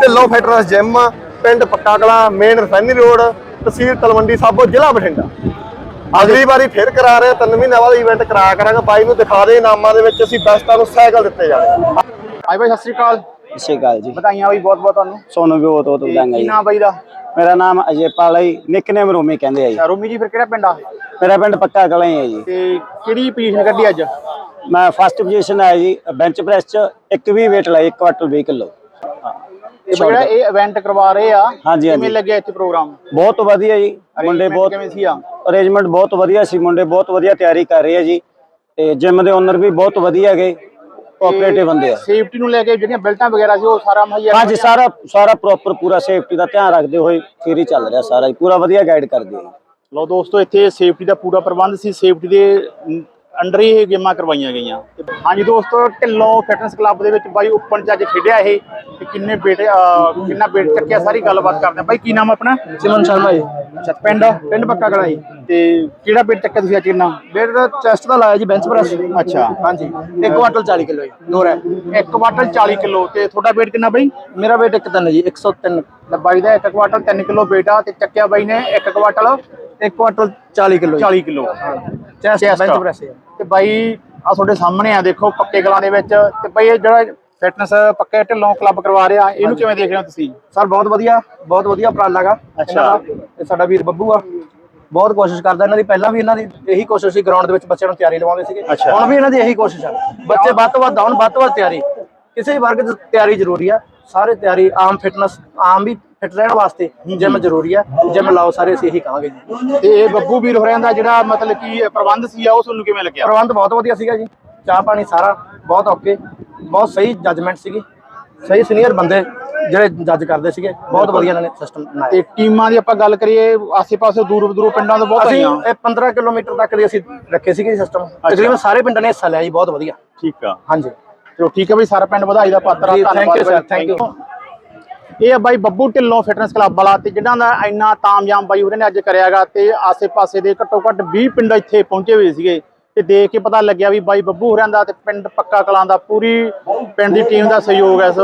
Dhillon fitness gym ਪਿੰਡ Pakka Kalan main ਰਫੈਨੀ road ਤਹਿਸੀਲ ਤਲਵੰਡੀ ਸਾਬੋ ਜ਼ਿਲ੍ਹਾ ਬਠਿੰਡਾ। ਅਗਲੀ ਵਾਰੀ ਫਿਰ ਕਰਾ ਰਹੇ ਹਾਂ, ਤਿੰਨ ਮਹੀਨਿਆਂ ਬਾਅਦ ਇਵੈਂਟ ਕਰਾਇਆ ਕਰਾਂਗੇ। ਬਾਈ ਨੂੰ ਦਿਖਾ ਦੇ ਇਨਾਮਾਂ ਦੇ ਵਿੱਚ ਅਸੀਂ ਬੈਸਟਾਂ ਨੂੰ ਸਾਈਕਲ ਦਿੱਤੇ ਜਾਣੇ। ਆਈ ਬਾਈ ਸਤਿ ਸ਼੍ਰੀ ਅਕਾਲ। ਸਤਿ ਸ਼੍ਰੀ ਅਕਾਲ ਜੀ। ਵਧਾਈਆਂ ਬਈ ਬਹੁਤ ਬਹੁਤ ਤੁਹਾਨੂੰ। ਸੋਨੂੰ ਵੀ ਬਹੁਤ ਬਹੁਤ ਕੀ ਜੀ। ਨਾਮ ਬਾਈ ਦਾ? ਮੇਰਾ ਨਾਮ ਅਜੇ ਪਾਲਾ ਜੀ ਨਿਕਨੇਮ ਰੋਮੀ ਕਹਿੰਦੇ ਆ ਜੀ। ਰੋਮੀ ਜੀ ਫਿਰ ਕਿਹੜਾ ਪਿੰਡ ਆ? ਮੇਰਾ ਪਿੰਡ ਪੱਕਾ ਕਲਾਂ ਹੀ ਹੈ ਜੀ। ਤੇ ਕਿਹੜੀ ਪੋਜੀਸ਼ਨ ਕੱਢੀ ਅੱਜ? ਮੈਂ ਫਸਟ ਪੋਜੀਸ਼ਨ ਆਇਆ ਜੀ ਬੈਂਚ ਪ੍ਰੈਸ ਚ ਇੱਕ ਵੀ weight ਲਾਇਆ 1 ਕੁਆਟਲ 20 ਕਿਲੋ। ਇਹ ਜਿਹੜਾ ਇਹ ਇਵੈਂਟ ਕਰਵਾ ਰਹੇ ਆ ਹਾਂਜੀ, ਹਾਂਜੀ। ਕਿਵੇਂ ਲੱਗਿਆ ਇੱਥੇ ਪ੍ਰੋਗਰਾਮ ਬਹੁਤ ਵਧੀਆ ਜੀ। ਮੁੰਡੇ Arrangement ਬਹੁਤ ਕਿਵੇਂ ਸੀ ਆ? ਅਰੇਂਜਮੈਂਟ ਬਹੁਤ ਵਧੀਆ ਸੀ। ਮੁੰਡੇ ਬਹੁਤ ਵਧੀਆ ਤਿਆਰੀ ਕਰ ਰਹੇ ਆ ਜੀ। ਤੇ ਜਿਮ ਦੇ ਓਨਰ ਵੀ ਬਹੁਤ ਵਧੀਆ ਹੈਗੇ। ਕੋਆਪਰੇਟਿਵ ਬੰਦੇ ਆ। ਸੇਫਟੀ ਨੂੰ ਲੈ ਕੇ ਜਿਹੜੀਆਂ ਬੈਲਟਾਂ ਵਗੈਰਾ ਸੀ ਉਹ ਸਾਰਾ ਮੁਹੱਈਆ ਹਾਂਜੀ ਸਾਰਾ ਸਾਰਾ ਪ੍ਰੋਪਰ ਪੂਰਾ ਸੇਫਟੀ ਦਾ ਧਿਆਨ ਰੱਖਦੇ ਹੋਏ ਫਿਰ ਹੀ ਚੱਲ ਰਿਹਾ ਸਾਰਾ ਜੀ। ਪੂਰਾ ਵਧੀਆ ਗਾਈਡ ਕਰਦੇ ਆ। ਲਓ ਦੋਸਤੋ ਇੱਥੇ ਸੇਫਟੀ ਦਾ ਪੂਰਾ ਪ੍ਰਬੰਧ ਸੀ। ਸੇਫਟੀ ਦੇ ਅੰਡਰ ਹੀ ਇਹ ਗੇਮਾਂ ਕਰਵਾਈਆਂ ਗਈਆਂ। ਤੇ ਹਾਂਜੀ ਦੋਸਤੋ ਢਿੱਲੋਂ ਫਿਟਨੈਸ ਕਲੱਬ ਦੇ ਵਿੱਚ ਬਾਈ ਓਪਨ ਚ ਅੱਜ ਖੇਡਿਆ ਇਹ। ਤੇ ਕਿੰਨੇ ਬੇਟੇ ਅਹ, ਕਿੰਨਾ ਬੇਟ ਚੱਕਿਆ ਸਾਰੀ ਗੱਲਬਾਤ ਕਰਦੇ ਆ। ਬਾਈ ਕੀ ਨਾਮ ਆ ਆਪਣਾ? ਸਿਮਨ ਸ਼ਰਮਾ ਜੀ। ਅੱਛਾ ਪਿੰਡ ਪਿੰਡ ਪੱਕਾ ਕਲਾ ਜੀ। ਤੇ ਕਿਹੜਾ ਬੇਟ ਚੱਕਿਆ ਤੁਸੀਂ ਅੱਜ ਕਿੰਨਾ? weight ਦਾ ਚੈਸਟ ਦਾ ਲਾਇਆ ਜੀ ਬੈਂਚ ਪ੍ਰੈਸ ਅੱਛਾ ਹਾਂਜੀ। 1 ਕੁਆਟਲ 40 ਕਿਲੋ ਜੀ ਦੋ ਹੈ ਇੱਕ ਕੁਆਟਲ 40 ਕਿਲੋ ਤੇ ਤੁਹਾਡਾ weight ਕਿੰਨਾ ਬਾਈ? ਮੇਰਾ weight ਇੱਕ ਤਿੰਨ ਜੀ 103 ਬਾਈ ਦਾ ਇੱਕ ਕੁਆਟਲ 3 ਕਿਲੋ ਬੇਟਾ ਤੇ ਚੱਕਿਆ ਬਾਈ ਨੇ ਇੱਕ quintal 1 quintal 40 kilo 40 kilo. Chest bench. Press ਤੇ ਬਾਈ ਆ ਤੁਹਾਡੇ ਸਾਹਮਣੇ ਆ ਦੇਖੋ ਪੱਕੇ ਕਲਾਂ ਦੇ ਵਿੱਚ। ਤੇ ਬਾਈ ਇਹ ਜਿਹੜਾ ਫਿਟਨੈਸ ਪੱਕੇ ਢਿੱਲੋਂ ਕਲੱਬ ਕਰਵਾ ਰਿਹਾ ਇਹਨੂੰ ਕਿਵੇਂ ਦੇਖ ਰਹੇ ਹੋ ਤੁਸੀਂ? ਸਰ ਬਹੁਤ ਵਧੀਆ ਬਹੁਤ ਵਧੀਆ ਉਪਰਾਲਾ ਗਾ ਅੱਛਾ। ਤੇ ਸਾਡਾ ਵੀਰ ਬੱਬੂ ਆ। ਬਹੁਤ ਕੋਸ਼ਿਸ਼ ਕਰਦਾ ਇਹਨਾਂ ਦੀ। ਪਹਿਲਾਂ ਵੀ ਇਹਨਾਂ ਦੀ ਇਹੀ ਕੋਸ਼ਿਸ਼ ਸੀ ਗਰਾਊਂਡ ਦੇ ਵਿੱਚ ਬੱਚਿਆਂ ਨੂੰ ਤਿਆਰੀ ਲਵਾਉਂਦੇ ਸੀਗੇ। ਹੁਣ ਵੀ ਇਹਨਾਂ ਦੀ ਇਹੀ ਕੋਸ਼ਿਸ਼ ਆ। ਬੱਚੇ ਵੱਧ ਤੋਂ ਵੱਧ ਆਉਣ ਵੱਧ ਤੋਂ ਵੱਧ ਤਿਆਰੀ। ਕਿਸੇ ਵੀ ਵਰਗ 'ਚ ਤਿਆਰੀ ਜ਼ਰੂਰੀ ਆ। ਸਾਰੇ ਤਿਆਰੀ ਆਮ ਫਿਟਨੈਸ ਆਮ ਵੀ ਫਿਟ ਰਹਿਣ ਵਾਸਤੇ ਜਿਮ ਜ਼ਰੂਰੀ ਆ। ਜਿਮ ਲਾਓ ਸਾਰੇ ਅਸੀਂ ਇਹੀ ਕਹਾਂਗੇ ਜੀ। ਤੇ ਇਹ ਬੱਬੂ ਵੀਰ ਹੋਰਿਆਂ ਦਾ ਜਿਹੜਾ ਮਤਲਬ ਕਿ ਪ੍ਰਬੰਧ ਸੀ ਆ ਉਹ ਤੁਹਾਨੂੰ ਕਿਵੇਂ ਲੱਗਿਆ? ਪ੍ਰਬੰਧ ਬਹੁਤ ਵਧੀਆ ਸੀਗਾ ਜੀ। ਚਾਹ ਪਾਣੀ ਸਾਰਾ ਬਹੁਤ ਓਕੇ ਬਹੁਤ ਸਹੀ ਜੱਜਮੈਂਟ ਸੀਗੀ। ਸਹੀ ਸੀਨੀਅਰ ਬੰਦੇ ਜਿਹੜੇ ਜੱਜ ਕਰਦੇ ਸੀਗੇ ਬਹੁਤ ਵਧੀਆ ਇਹਨਾਂ ਨੇ ਸਿਸਟਮ ਬਣਾਇਆ। ਤੇ ਟੀਮਾਂ ਦੀ ਆਪਾਂ ਗੱਲ ਕਰੀਏ ਆਸੇ-ਪਾਸੇ ਦੂਰ ਦੂਰ ਪਿੰਡਾਂ ਤੋਂ ਬਹੁਤ ਅਸੀਂ ਆਈਆਂ। ਇਹ 15 ਕਿਲੋਮੀਟਰ ਤੱਕ ਦੀ ਅਸੀਂ ਰੱਖੇ ਸੀਗੇ ਸਿਸਟਮ ਤਕਰੀਬਨ ਸਾਰੇ ਪਿੰਡਾਂ ਨੇ ਹਿੱਸਾ ਲਿਆ ਜੀ ਬਹੁਤ ਵਧੀਆ। ਠੀਕ ਆ। ਹਾਂਜੀ। ਚਲੋ ਠੀਕ ਹੈ ਬਈ ਸਾਰਾ ਪਿੰਡ ਵਧਾਈ ਦਾ ਪਾਤਰ ਆ ਜੀ, thank you sir, by, thank you. ਇਹ ਆ ਬਾਈ ਬੱਬੂ ਢਿੱਲੋਂ ਫਿਟਨੈਸ ਕਲੱਬ ਵਾਲਾ ਤੇ ਜਿਹਨਾਂ ਦਾ ਇੰਨਾ ਤਾਮਯਾਮ ਬਾਈ ਉਹਨੇ ਅੱਜ ਕਰਿਆਗਾ ਤੇ ਆਸੇ-ਪਾਸੇ ਦੇ ਘੱਟੋ ਘੱਟ 20 ਪਿੰਡ ਇੱਥੇ ਪਹੁੰਚੇ ਹੋਏ ਸੀਗੇ। ਤੇ ਦੇਖ ਕੇ ਪਤਾ ਲੱਗਿਆ ਵੀ ਬਾਈ ਬੱਬੂ ਹੋਰਾਂ ਦਾ ਤੇ ਪਿੰਡ ਪੱਕਾ ਕਲਾਂ ਦਾ ਪੂਰੀ ਪਿੰਡ ਦੀ ਟੀਮ ਦਾ ਸਹਿਯੋਗ ਹੈ। ਇਸ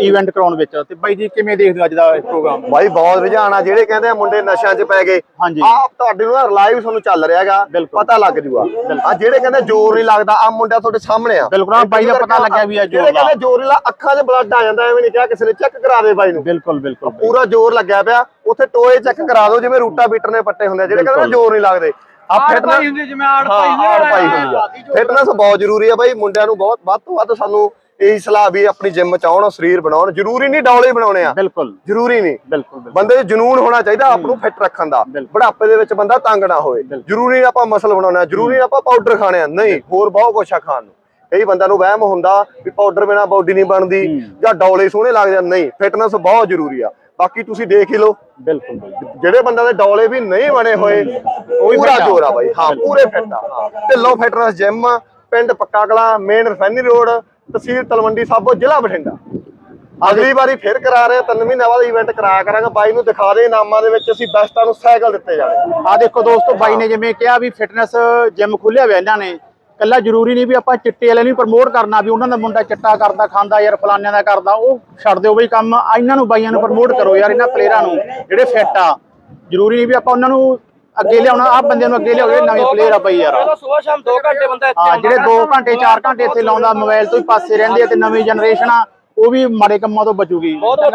ਇਵੈਂਟ ਕਰਾਉਣ ਵਿੱਚ? ਤੇ ਬਾਈ ਜੀ ਕਿਵੇਂ ਦੇਖਦੇ ਹੋ ਅੱਜ ਦਾ ਇਹ ਪ੍ਰੋਗਰਾਮ ਬਾਈ ਬਹੁਤ ਰੁਝਾਨ ਆ। ਜਿਹੜੇ ਕਹਿੰਦੇ ਆ ਮੁੰਡੇ ਨਸ਼ਿਆਂ 'ਚ ਪੈ ਗਏ ਹਾਂਜੀ। ਆ ਤੁਹਾਡੇ ਨੂੰ ਲਾਈਵ ਤੁਹਾਨੂੰ ਚੱਲ ਰਿਹਾਗਾ ਬਿਲਕੁਲ। ਪਤਾ ਲੱਗ ਜੂਗਾ। ਆ ਜਿਹੜੇ ਕਹਿੰਦੇ ਜ਼ੋਰ ਨਹੀਂ ਲੱਗਦਾ ਆ ਮੁੰਡਾ ਤੁਹਾਡੇ ਸਾਹਮਣੇ ਆ। ਬਿਲਕੁਲ, ਆਹ ਬਾਈ ਦਾ ਪਤਾ ਲੱਗਿਆ ਵੀ ਆ ਜ਼ੋਰ ਜਿਹੜੇ। ਕਹਿੰਦੇ ਜ਼ੋਰ ਨਹੀਂ ਲਾ ਅੱਖਾਂ 'ਚ ਬਲੱਡ ਆ ਜਾਂਦਾ ਐਵੇਂ ਨਹੀਂ ਕਿਹਾ ਕਿਸੇ ਨੇ ਚੈੱਕ ਕਰਾ ਦੇ ਬਾਈ ਨੂੰ। ਬਿਲਕੁਲ ਬਿਲਕੁਲ ਪੂਰਾ ਜ਼ੋਰ ਲੱਗਿਆ ਪਿਆ ਉੱਥੇ ਟੋਏ ਚੈੱਕ ਕਰਾ ਦਿਓ ਜਿਵੇਂ ਰੂਟਾ ਬੀਟਰ ਨੇ ਪੱਟੇ ਹੁੰਦੇ ਆ ਜਿਹੜੇ ਕਹਿੰਦੇ ਜ਼ੋਰ ਨਹੀਂ ਲੱਗਦੇ। ਆ ਫਿਟਨੈਸ ਜਿਵੇਂ ਹਾਂ ਆੜ ਪਾਈ ਹੁੰਦੀ ਆ। ਫਿਟਨੈਸ ਬਹੁਤ ਜ਼ਰੂਰੀ ਆ ਬਾਈ ਮੁੰਡਿਆਂ ਨੂੰ ਬਹੁਤ ਵੱਧ ਤੋਂ ਵੱਧ ਸਾਨੂੰ ਇਹੀ ਸਲਾਹ ਵੀ ਆਪਣੀ ਜਿਮ ਚ ਆਉਣ ਸਰੀਰ ਬਣਾਉਣ ਜ਼ਰੂਰੀ ਨਹੀਂ ਡੌਲੇ ਬਣਾਉਣੇ ਆ। ਬਿਲਕੁਲ। ਜ਼ਰੂਰੀ ਨਹੀਂ। ਬਿਲਕੁਲ ਬੰਦੇ 'ਚ ਜਨੂਨ ਹੋਣਾ ਚਾਹੀਦਾ ਆਪ ਨੂੰ ਫਿੱਟ ਰੱਖਣ ਦਾ। ਬੁਢਾਪੇ ਦੇ ਵਿੱਚ ਬੰਦਾ ਤੰਗ ਨਾ ਹੋਵੇ ਜ਼ਰੂਰੀ ਨਹੀਂ ਆਪਾਂ ਮਸਲ ਬਣਾਉਣਾ ਜ਼ਰੂਰੀ ਨਹੀਂ ਆਪਾਂ ਪਾਊਡਰ ਖਾਣੇ ਆ। ਨਹੀਂ ਹੋਰ ਬਹੁਤ ਕੁਛ ਆ ਖਾਣ ਨੂੰ। ਕਈ ਬੰਦਿਆਂ ਨੂੰ ਵਹਿਮ ਹੁੰਦਾ ਵੀ ਪਾਊਡਰ ਬਿਨਾ ਬਾਡੀ ਨਹੀਂ ਬਣਦੀ ਜਾਂ ਡੌਲੇ ਸੋਹਣੇ ਲੱਗਦੇ ਨਹੀਂ ਫਿਟਨੈਸ ਬਹੁਤ ਜ਼ਰੂਰੀ ਆ। ਬਾਕੀ ਤੁਸੀਂ ਦੇਖ ਹੀ ਲਓ। ਬਿਲਕੁਲ ਜਿਹੜੇ ਬੰਦਿਆਂ ਦੇ ਡੌਲੇ ਵੀ ਨਹੀਂ ਬਣੇ ਹੋਏ ਉਹ ਵੀ ਪੂਰਾ ਜੋਰ ਆ ਬਾਈ। ਹਾਂ ਪੂਰੇ ਫਿੱਟ ਆ। ਢਿੱਲੋਂ ਫਿਟਨੈਸ ਜਿਮ ਪਿੰਡ ਪੱਕਾ ਕਲਾ ਮੇਨ ਰਫੈਨੀ ਰੋਡ ਤਹਿਸੀਲ ਤਲਵੰਡੀ ਸਾਬੋ ਜ਼ਿਲ੍ਹਾ ਬਠਿੰਡਾ। ਅਗਲੀ ਵਾਰੀ ਫਿਰ ਕਰਾ ਰਹੇ ਤਿੰਨ ਮਹੀਨਿਆਂ ਬਾਅਦ ਇਵੈਂਟ ਕਰਾਇਆ ਕਰਾਂਗੇ। ਬਾਈ ਨੂੰ ਦਿਖਾ ਦੇ ਇਨਾਮਾਂ ਦੇ ਵਿੱਚ ਅਸੀਂ ਬੈਸਟਾਂ ਨੂੰ ਸਾਈਕਲ ਦਿੱਤੇ ਜਾਣੇ ਆ ਦੇਖੋ ਦੋਸਤੋ, ਬਾਈ ਨੇ ਜਿਵੇਂ ਕਿਹਾ ਵੀ ਫਿਟਨੈਸ ਜਿਮ ਖੋਲਿਆ ਹੋਇਆ ਇਹਨਾਂ ਨੇ। ਕੱਲਾ ਜ਼ਰੂਰੀ ਨਹੀਂ ਵੀ ਆਪਾਂ ਚਿੱਟੇ ਵਾਲਿਆਂ ਨੂੰ ਪ੍ਰਮੋਟ ਕਰਨਾ ਵੀ ਉਹਨਾਂ ਦਾ ਮੁੰਡਾ ਚਿੱਟਾ ਕਰਦਾ, ਖਾਂਦਾ ਯਾਰ ਫਲਾਨਿਆਂ ਦਾ ਕਰਦਾ, ਉਹ ਛੱਡ ਦਿਓ ਬਈ ਕੰਮ। ਇਹਨਾਂ ਨੂੰ ਬਾਈਆਂ ਨੂੰ ਪ੍ਰਮੋਟ ਕਰੋ ਯਾਰ, ਇਹਨਾਂ ਪਲੇਅਰਾਂ ਨੂੰ, ਜਿਹੜੇ ਫਿੱਟ ਆ। ਜ਼ਰੂਰੀ ਨਹੀਂ ਵੀ ਆਪਾਂ ਉਹਨਾਂ ਨੂੰ ਅੱਗੇ ਲਿਆਉਣਾ ਆ ਬੰਦਿਆਂ ਨੂੰ ਅੱਗੇ ਲਿਆਓ ਨਵੇਂ ਪਲੇਅਰ ਆ ਬਈ ਯਾਰ। ਸੁਬਹ ਸ਼ਾਮ 2 ਘੰਟੇ ਬੰਦਾ ਇੱਥੇ ਹਾਂ ਜਿਹੜੇ 2 ਘੰਟੇ 4 ਘੰਟੇ ਇੱਥੇ ਲਾਉਂਦਾ ਮੋਬਾਈਲ ਤੋਂ ਹੀ ਪਾਸੇ ਰਹਿੰਦੇ ਆ ਤੇ ਨਵੀਂ ਜਨਰੇਸ਼ਨ ਆ ਉਹ ਵੀ ਮਾੜੇ ਕੰਮਾਂ ਤੋਂ ਬਚੂਗੀ। ਬਹੁਤ ਬਹੁਤ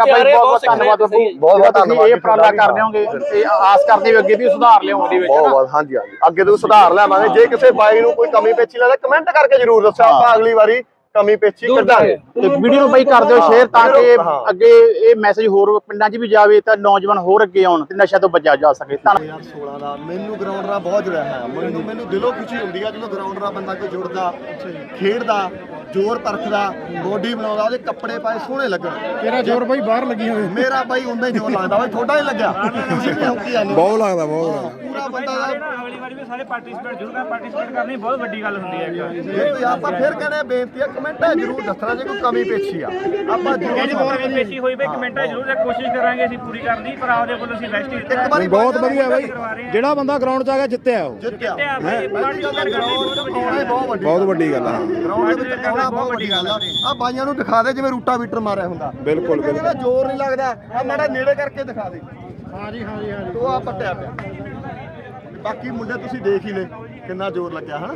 ਧੰਨਵਾਦ ਬਹੁਤ ਬਹੁਤ ਧੰਨਵਾਦ ਇਹ ਤੁਹਾਡਾ ਕਰਦੇ ਹੋਗੇ ਤੇ ਆਸ ਕਰਦੇ ਵੀ ਅੱਗੇ ਵੀ ਸੁਧਾਰ ਲਿਆਉਣ ਦੇ ਵਿੱਚ ਬਹੁਤ ਬਹੁਤ ਹਾਂਜੀ ਹਾਂਜੀ। ਅੱਗੇ ਤੋਂ ਸੁਧਾਰ ਲਿਆਵਾਂਗੇ। ਜੇ ਕਿਸੇ ਬਾਈ ਨੂੰ ਕੋਈ ਕਮੀ ਪੇਚੀ ਲੱਗਦਾ ਕਮੈਂਟ ਕਰਕੇ ਜਰੂਰ ਦੱਸੋ ਆਪਾਂ ਅਗਲੀ ਵਾਰੀ ਕਮੀ ਪੇਚੀ ਕੱਢਾਂਗੇ। ਤੇ ਵੀਡੀਓ ਨੂੰ ਬਾਈ ਕਰ ਦਿਓ ਸ਼ੇਅਰ ਤਾਂ ਕਿ ਹਾਂ। ਅੱਗੇ ਇਹ ਮੈਸੇਜ ਹੋਰ ਪਿੰਡਾਂ 'ਚ ਵੀ ਜਾਵੇ ਤਾਂ ਨੌਜਵਾਨ ਹੋਰ ਅੱਗੇ ਆਉਣ ਤੇ ਨਸ਼ਾ ਤੋਂ ਬਚਿਆ ਜਾ ਸਕੇ। ਧੰਨਵਾਦ। 2016 ਦਾ ਮੈਨੂੰ ਗਰਾਊਂਡ ਨਾਲ ਬਹੁਤ ਜੁੜਿਆ ਹੈ ਮੈਨੂੰ ਮੈਨੂੰ ਦਿਲੋਂ ਖੁਸ਼ੀ ਹੁੰਦੀ ਆ ਜਦੋਂ ਗਰਾਊਂਡ ਨਾਲ ਬੰਦਾ ਕੋਈ ਜੁੜਦਾ ਖੇਡਦਾ। ਜ਼ੋਰ ਪਰਖਦਾ ਬੋਡੀ ਬਣਾਉਂਦਾ ਉਹਦੇ ਕੱਪੜੇ ਪਾਏ ਸੋਹਣੇ ਲੱਗਣ ਤੇਰਾ ਜ਼ੋਰ ਬਾਈ ਬਾਹਰ ਲੱਗੀ ਹੋਵੇ ਮੇਰਾ ਬਾਈ ਉਦਾਂ ਹੀ ਜ਼ੋਰ ਲੱਗਦਾ ਬਾਈ ਥੋੜਾ ਹੀ ਲੱਗਿਆ। ਤੁਸੀਂ ਵੀ ਹੌਕੀ ਜਾਂਦੇ ਹੋ। ਬਹੁਤ ਲੱਗਦਾ ਬਹੁਤ ਲੱਗਦਾ। ਪੂਰਾ ਬੰਦਾ ਦਾ ਅਗਲੀ ਵਾਰੀ ਵੀ ਸਾਰੇ ਪਾਰਟਿਸਿਪੇਟ ਜ਼ਰੂਰ ਕਰਨ ਪਾਰਟਿਸਿਪੇਟ ਕਰਨੀ ਬਹੁਤ ਵੱਡੀ ਗੱਲ ਹੁੰਦੀ ਹੈ ਇੱਕ। ਜੇ ਕੋਈ ਆਪਾਂ ਫਿਰ ਕਹਿੰਦੇ ਬੇਨਤੀ ਆ ਕਮੈਂਟਾਂ ਜ਼ਰੂਰ ਦੱਸਣਾ ਜੇ ਕੋਈ ਕਮੀ ਪੇਸ਼ੀ ਆ। ਆਪਾਂ ਜੇ ਜ਼ਰੂਰ ਪੇਸ਼ੀ ਹੋਈ ਬਈ ਕਮੈਂਟਾਂ ਜ਼ਰੂਰ ਕੋਸ਼ਿਸ਼ ਕਰਾਂਗੇ ਅਸੀਂ ਪੂਰੀ ਕਰਨ ਦੀ ਪਰ ਆਪਦੇ ਵੱਲੋਂ ਅਸੀਂ ਬੈਸਟ ਹੀ ਇੱਕ ਵਾਰੀ ਬਹੁਤ ਵਧੀਆ ਬਾਈ। ਜਿਹੜਾ ਬੰਦਾ ਗਰਾਊਂਡ 'ਚ ਆ ਗਿਆ ਜਿੱਤਿਆ ਉਹ। ਜਿੱਤਿਆ। ਕਰਨੀ ਬਹੁਤ ਵੱਡੀ ਆਉਣਾ ਹੀ ਬਹੁਤ ਵੱਡੀ ਬਹੁਤ ਵੱਡੀ ਗੱਲ ਆ। ਗਰਾਊਂਡ ਦੇ ਵਿੱਚ ਆਉਣਾ ਬਹੁਤ ਵੱਡੀ ਗੱਲ ਆ। ਆ। ਬਾਈਆਂ ਨੂੰ ਦਿਖਾ ਦੇ ਜਿਵੇਂ ਰੂਟਾ ਵੀਟਰ ਮਾਰਿਆ ਹੁੰਦਾ। ਬਿਲਕੁਲ, ਇਹਦਾ ਜ਼ੋਰ ਨਹੀਂ ਲੱਗਦਾ। ਆ ਮਾੜਾ ਨੇੜੇ ਕਰਕੇ ਦਿਖਾ ਦੇ। ਹਾਂਜੀ ਹਾਂਜੀ ਹਾਂਜੀ। ਉਹ ਆ ਪੱਟਿਆ ਪਿਆ। ਬਾਕੀ ਮੁੰਡੇ ਤੁਸੀਂ ਦੇਖ ਹੀ ਲੈ ਕਿੰਨਾ ਜ਼ੋਰ ਲੱਗਿਆ ਹਨਾ?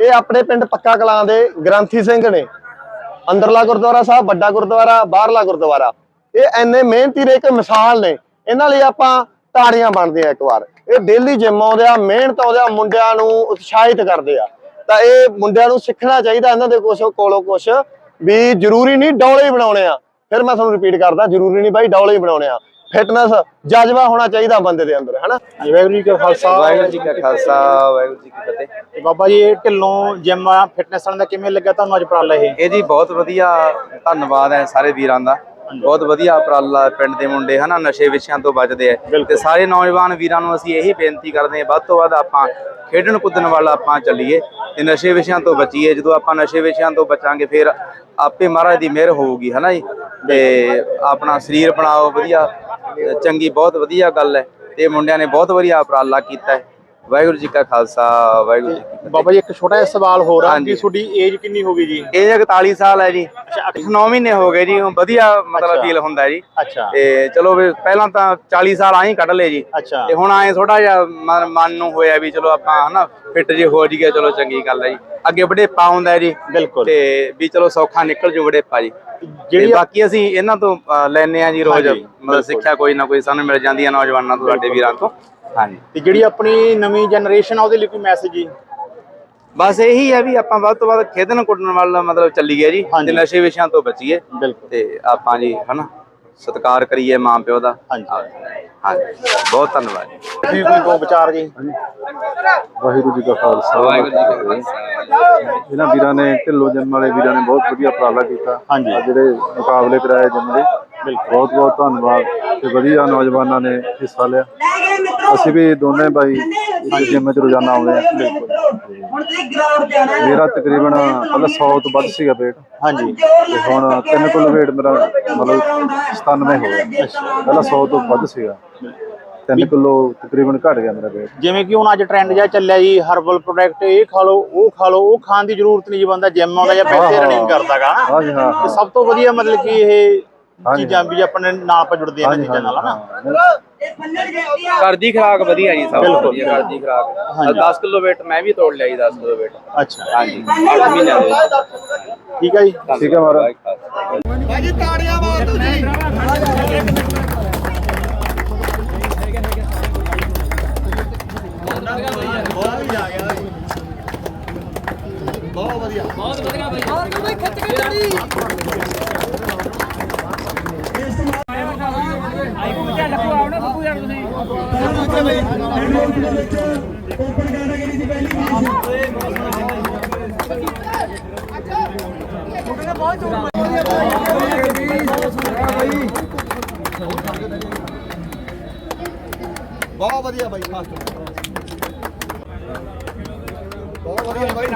ਇਹ ਆਪਣੇ ਪਿੰਡ ਪੱਕਾ ਕਲਾਂ ਦੇ ਗ੍ਰੰਥੀ ਸਿੰਘ ਨੇ। ਅੰਦਰਲਾ ਗੁਰਦੁਆਰਾ ਸਾਹਿਬ ਵੱਡਾ ਗੁਰਦੁਆਰਾ ਬਾਹਰਲਾ ਗੁਰਦੁਆਰਾ। ਇਹ ਐਨੇ ਮਿਹਨਤੀ ਦੇ ਇੱਕ ਮਿਸਾਲ ਨੇ। ਇਹਨਾਂ ਲਈ ਆਪਾਂ ਤਾੜੀਆਂ ਬਣਦੇ ਆ ਇੱਕ ਵਾਰ। ਇਹ ਡੇਲੀ ਜਿਮ ਆਉਂਦੇ ਆ ਮਿਹਨਤ ਆਉਂਦੇ ਆ ਮੁੰਡਿਆਂ ਨੂੰ ਉਤਸ਼ਾਹਿਤ ਕਰਦੇ ਆ। ਤਾਂ ਇਹ ਮੁੰਡਿਆਂ ਨੂੰ ਸਿੱਖਣਾ ਚਾਹੀਦਾ ਇਹਨਾਂ ਦੇ ਕੁਛ ਕੋਲੋਂ ਕੁਛ ਵੀ ਜ਼ਰੂਰੀ ਨਹੀਂ ਡੌਲੇ ਹੀ ਬਣਾਉਣੇ ਆ। ਫਿਰ ਮੈਂ ਤੁਹਾਨੂੰ ਰਿਪੀਟ ਕਰਦਾ ਜ਼ਰੂਰੀ ਨਹੀਂ ਬਾਈ ਡੌਲੇ ਹੀ ਬਣਾਉਣੇ ਆ। ਫਿਟਨੈਸ ਜਜ਼ਬਾ ਹੋਣਾ ਚਾਹੀਦਾ ਬੰਦੇ ਦੇ ਅੰਦਰ ਹੈਨਾ? ਹਾਂਜੀ, ਵਾਹਿਗੁਰੂ ਜੀ ਕਾ ਖਾਲਸਾ। ਵਾਹਿਗੁਰੂ ਜੀ ਕਾ ਖਾਲਸਾ ਵਾਹਿਗੁਰੂ ਜੀ ਕੀ ਫਤਿਹ। ਤੇ ਬਾਬਾ ਜੀ ਇਹ ਢਿੱਲੋਂ ਜਿਮ ਫਿਟਨੈਸ ਵਾਲਿਆਂ ਦਾ ਕਿਵੇਂ ਲੱਗਾ ਤੁਹਾਨੂੰ ਅੱਜ ਉਪਰਾਲਾ ਇਹ? ਇਹ ਜੀ ਬਹੁਤ ਵਧੀਆ ਧੰਨਵਾਦ ਹੈ ਸਾਰੇ ਵੀਰਾਂ ਦਾ। ਬਹੁਤ ਵਧੀਆ ਉਪਰਾਲਾ ਪਿੰਡ ਦੇ ਮੁੰਡੇ ਹਨਾ ਨਸ਼ੇ ਵਿਸ਼ਿਆਂ ਤੋਂ ਬਚਦੇ ਆ। ਤੇ ਸਾਰੇ ਨੌਜਵਾਨ ਵੀਰਾਂ ਨੂੰ ਅਸੀਂ ਇਹੀ ਬੇਨਤੀ ਕਰਦੇ ਹਾਂ ਵੱਧ ਤੋਂ ਵੱਧ ਆਪਾਂ ਖੇਡਣ ਕੁੱਦਣ ਵਾਲਾ ਆਪਾਂ ਚੱਲੀਏ ਤੇ ਨਸ਼ੇ ਵਿਸ਼ਿਆਂ ਤੋਂ ਬਚੀਏ। ਜਦੋਂ ਆਪਾਂ ਨਸ਼ੇ ਵਿਸ਼ਿਆਂ ਤੋਂ ਬਚਾਂਗੇ ਫਿਰ ਆਪੇ ਮਹਾਰਾਜ ਦੀ ਮਿਹਰ ਹੋਊਗੀ ਹਨਾ ਜੀ? ਤੇ ਆਪਣਾ ਸਰੀਰ ਬਣਾਓ ਵਧੀਆ ਚੰਗੀ ਬਹੁਤ ਵਧੀਆ ਗੱਲ ਹੈ। ਤੇ ਮੁੰਡਿਆਂ ਨੇ ਬਹੁਤ ਵਧੀਆ ਉਪਰਾਲਾ ਕੀਤਾ ਹੈ। ਵਾਹਿਗੁਰੂ ਜੀ ਕਾ ਖਾਲਸਾ ਵਾਹਿਗੁਰੂ ਜੀ ਕੀ ਫਤਿਹ। ਬਾਬਾ ਜੀ ਇੱਕ ਛੋਟਾ ਜਿਹਾ ਸਵਾਲ ਹੋਰ ਆ ਹਾਂਜੀ। ਕਿ ਤੁਹਾਡੀ ਏਜ ਕਿੰਨੀ ਹੋ ਗਈ ਜੀ? ਇਹ 41 ਸਾਲ ਹੈ ਜੀ। 9 ਮਹੀਨੇ ਹੋ ਗਏ ਜੀ ਹੁਣ ਵਧੀਆ ਮਤਲਬ ਅੱਛਾ। ਫੀਲ ਹੁੰਦਾ ਹੈ ਜੀ। ਅੱਛਾ। ਤੇ ਚਲੋ ਵੀ ਪਹਿਲਾਂ ਤਾਂ 40 ਸਾਲ ਆਹੀਂ ਕੱਢ ਲਏ ਜੀ। ਅੱਛਾ। ਤੇ ਹੁਣ ਆਏ ਥੋੜਾ ਜਿਹਾ ਮਨ ਮਨ ਨੂੰ ਹੋਇਆ ਵੀ ਚਲੋ ਆਪਾਂ ਹਨਾ ਫਿੱਟ ਜੇ ਹੋ ਜੀਏ ਚਲੋ ਚੰਗੀ ਗੱਲ ਹੈ ਜੀ। ਅੱਗੇ ਵਡੇਪਾ ਹੁੰਦਾ ਹੈ ਜੀ। ਬਿਲਕੁਲ। ਤੇ ਵੀ ਚਲੋ ਸੌਖਾ ਨਿਕਲ ਜੂ ਵਡੇਪਾ ਜੀ। ਜਿਹੜੀ ਜਿਹੜੀ ਬਾਕੀ ਅਸੀਂ ਇਹਨਾਂ ਤੋਂ ਅ, ਲੈਨੇ ਆ ਜੀ ਰੋਜ਼ ਹਾਂਜੀ, ਮਤਲਬ ਸਿੱਖਿਆ ਕੋਈ ਨਾ ਕੋਈ ਸਾਨੂੰ ਮਿਲ ਜਾਂਦੀ ਹੈ ਨੌਜਵਾਨਾਂ ਤੋਂ ਸਾਡੇ ਵੀਰਾਂ ਤੋਂ। ਹਾਂਜੀ। ਤੇ ਜਿਹੜੀ ਆਪਣੀ ਨਵੀਂ ਜਨਰੇਸ਼ਨ ਆ ਉਹਦੇ ਲਈ ਕੋਈ ਮੈਸੇਜ ਜੀ? ਬਸ ਇਹੀ ਹੈ ਵੀ ਆਪਾਂ ਵੱਧ ਤੋਂ ਵੱਧ ਖੇਡਣ ਕੁੱਟਣ ਵੱਲ ਮਤਲਬ ਚੱਲੀਏ ਜੀ ਹਾਂਜੀ। ਤੇ ਨਸ਼ੇ ਵਿਸ਼ਿਆਂ ਤੋਂ ਬਚੀਏ। ਬਿਲਕੁਲ। ਤੇ ਆਪਾਂ ਜੀ ਹਨਾ ਸਤਿਕਾਰ ਕਰੀਏ ਮਾਂ ਪਿਓ ਦਾ। ਹਾਂਜੀ। ਹਾਂਜੀ। ਬਹੁਤ ਧੰਨਵਾਦ ਜੀ। ਕੋਈ ਦੋ ਵਿਚਾਰ ਜੀ? ਵਾਹਿਗੁਰੂ ਜੀ ਕਾ ਖਾਲਸਾ। ਵਾਹਿਗੁਰੂ ਜੀ ਕਾ ਖਾਲਸਾ। ਇਹਨਾਂ ਵੀਰਾਂ ਨੇ ਢਿੱਲੋ ਜਨਮ ਵਾਲੇ ਵੀਰਾਂ ਨੇ ਬਹੁਤ ਵਧੀਆ ਉਪਰਾਲਾ ਕੀਤਾ। ਹਾਂਜੀ। ਜਿਹੜੇ ਮੁਕਾਬਲੇ ਕਰਾਏ ਜਨਮ ਦੇ ਬਹੁਤ ਬਹੁਤ ਧੰਨਵਾਦ ਤੇ ਵਧੀਆ ਨੌਜਵਾਨਾਂ ਨੇ ਹਿੱਸਾ ਲਿਆ। ਅਸੀਂ ਵੀ ਦੋਨੇ ਭਾਈ ਜਿੰਮ ਚ ਰੋਜ਼ਾਨਾ ਆਉਂਦੇ ਆ ਮੇਰਾ ਤਕਰੀਬਨ ਪਹਿਲਾਂ 100 ਤੋਂ ਵੱਧ ਸੀਗਾ weight ਹਾਂਜੀ। ਤੇ ਹੁਣ 3 ਕਿਲੋ weight ਮੇਰਾ ਮਤਲਬ 97 ਹੋ। ਗਿਆ। ਪਹਿਲਾਂ 100 ਤੋਂ ਵੱਧ ਸੀਗਾ। 3 ਕਿਲੋ ਤਕਰੀਬਨ ਘਟ ਗਿਆ ਮੇਰਾ weight ਜਿਵੇਂ ਕਿ ਹੁਣ ਅੱਜ ਟ੍ਰੈਂਡ ਜਿਹਾ ਚੱਲਿਆ ਜੀ ਹਰਬਲ ਪ੍ਰੋਡਕਟ ਇਹ ਖਾ ਲਓ ਉਹ ਖਾ ਲਓ ਉਹ ਖਾਣ ਦੀ ਜ਼ਰੂਰਤ ਨਹੀਂ ਜੀ ਬੰਦਾ ਜਿਮ ਆਉਂਦਾ ਜਾਂ ਬੈਠੇ। ਰਨਿੰਗ ਕਰਦਾਗਾ। ਹਾਂਜੀ ਹਾਂ। ਤੇ ਹਾਂ ਸਭ ਤੋਂ ਵਧੀਆ ਮਤਲਬ ਕਿ ਇਹ ਚੀਜ਼ਾਂ ਵੀ ਆਪਣੇ ਨਾਲ ਆਪਾਂ ਜੁੜਦੇ ਹਾਂ ਇਹਨਾਂ ਹਾਂਜੀ ਚੀਜ਼ਾਂ ਨਾਲ ਹਨਾ? ਹਾਂ ਘਰ ਦੀ ਖੁਰਾਕ ਵਧੀਆ ਜੀ ਸਭ ਤੋਂ ਬਿਲਕੁਲ। ਵਧੀਆ ਘਰ ਦੀ ਖੁਰਾਕ। ਹਾਂਜੀ। 10 ਕਿਲੋ weight ਮੈਂ ਵੀ ਤੋੜ ਲਿਆ ਜੀ 10 ਕਿਲੋ weight ਅੱਛਾ। ਹਾਂਜੀ। 8 ਮਹੀਨਿਆਂ ਦੇ ਵਿੱਚ ਠੀਕ ਹੈ ਜੀ? ਠੀਕ ਹੈ ਮਹਾਰਾਜ। ਭਾਜੀ ਤਾੜੀਆਂ ਮਾਰ ਦੋ ਜੀ। ਬਹੁਤ ਵਧੀਆ। ਆਈ ਕੋਈ ਝੰਡ ਕੋ ਆਉ ਨਾ ਬੱਬੂ ਯਾਰ ਤੁਸੀਂ ਬਹੁਤ ਵਧੀਆ ਬਾਈ ਫਾਸਟ ਬਹੁਤ ਵਧੀਆ ਬਾਈ।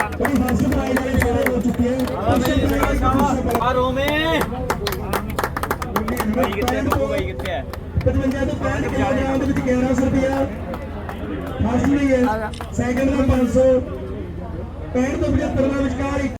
ਆ ਰੋਮੇ ਬਾਈ ਕਿੱਥੇ ਹੈ ਬੱਬੂ ਬਾਈ ਕਿੱਥੇ ਹੈ 55 ਤੋਂ 65 ਕਿਲੋਗ੍ਰਾਮ ਦੇ ਵਿੱਚ 1100 ਰੁਪਇਆ ਫਸਟ ਲਈ ਹੈ। ਸੈਕਿੰਡ ਦਾ 500 65 ਤੋਂ 75 ਦਾ ਵਿਚਕਾਰ